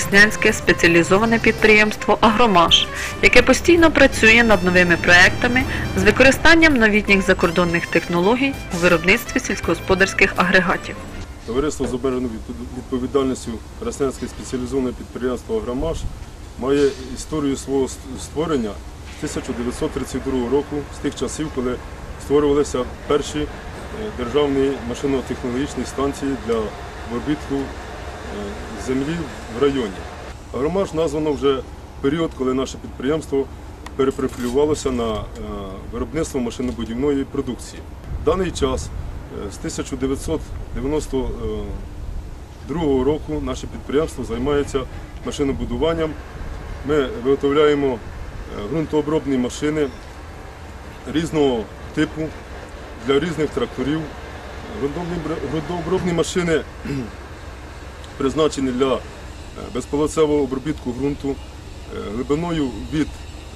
Веснянське спеціалізоване підприємство Агромаш, яке постійно працює над новими проектами з використанням новітніх закордонних технологій у виробництві сільськогосподарських агрегатів. Товариство з обмеженою відповідальністю Красненське спеціалізоване підприємство «Агромаш» має історію свого ст- створення з 1932 року, з тих часів, коли створювалися перші е, державні машинно-технологічні станції для обробітку землі в районі. «Агромаш» названо вже період, коли наше підприємство перепрофілювалося на е, виробництво машинобудівної продукції. В даний час е, з 1992 року наше підприємство займається машинобудуванням. Ми виготовляємо е, ґрунтообробні машини різного типу для різних тракторів. Ґрунтообробні машини призначені для е, безполоцевого обробітку ґрунту е, глибиною від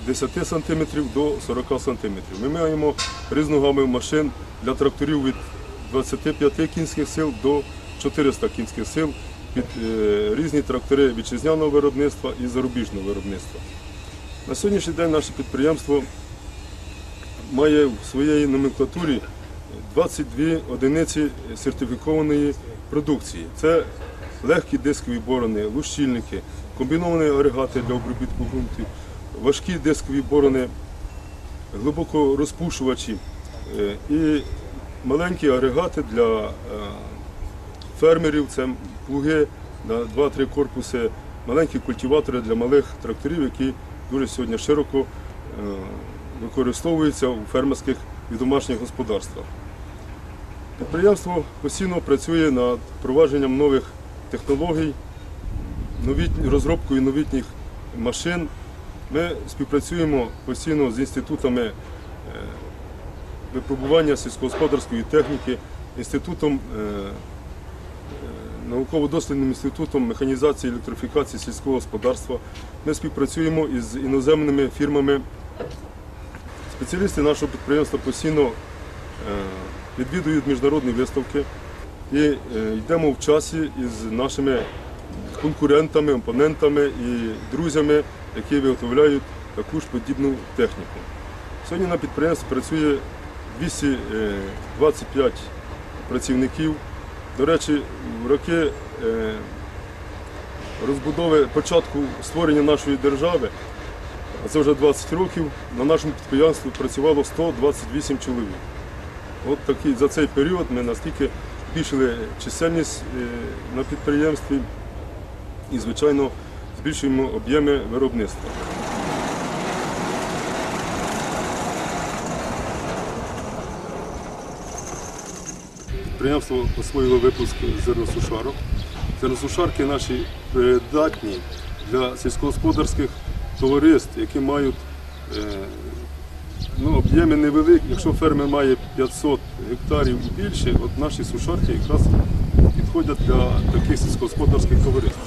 10 см до 40 см. Ми маємо різну гаму машин для тракторів від 25 кінських сил до 400 кінських сил під е, різні трактори вітчизняного виробництва і зарубіжного виробництва. На сьогоднішній день наше підприємство має в своїй номенклатурі 22 одиниці сертифікованої продукції. Це легкі дискові борони, лущильники, комбіновані агрегати для обробітку ґрунтів, важкі дискові борони, глибоко розпушувачі е, і маленькі агрегати для е, фермерів, це плуги на 2-3 корпуси, маленькі культиватори для малих тракторів, які дуже сьогодні широко е, використовуються у фермерських і домашніх господарствах. Підприємство постійно працює над впровадженням нових технологій, розробкою новітніх машин. Ми співпрацюємо постійно з інститутами е, випробування сільськогосподарської техніки, інститутом, е, е, науково-дослідним інститутом механізації і електрифікації сільського господарства. Ми співпрацюємо із іноземними фірмами. Спеціалісти нашого підприємства постійно відвідують міжнародні виставки і е, йдемо в часі із нашими конкурентами, опонентами і друзями, які виготовляють таку ж подібну техніку. Сьогодні на підприємстві працює 225 працівників. До речі, в роки е, розбудови початку створення нашої держави, а це вже 20 років, на нашому підприємстві працювало 128 чоловік. От такий, за цей період ми настільки збільшили чисельність е, на підприємстві і, звичайно, збільшуємо об'єми виробництва. Підприємство освоїло випуск зерносушарок. Зерносушарки наші придатні для сільськогосподарських товариств, які мають е, ну, об'єми невеликі. Якщо фермер має 500 гектарів і більше, от наші сушарки якраз підходять для таких сільськогосподарських товариств.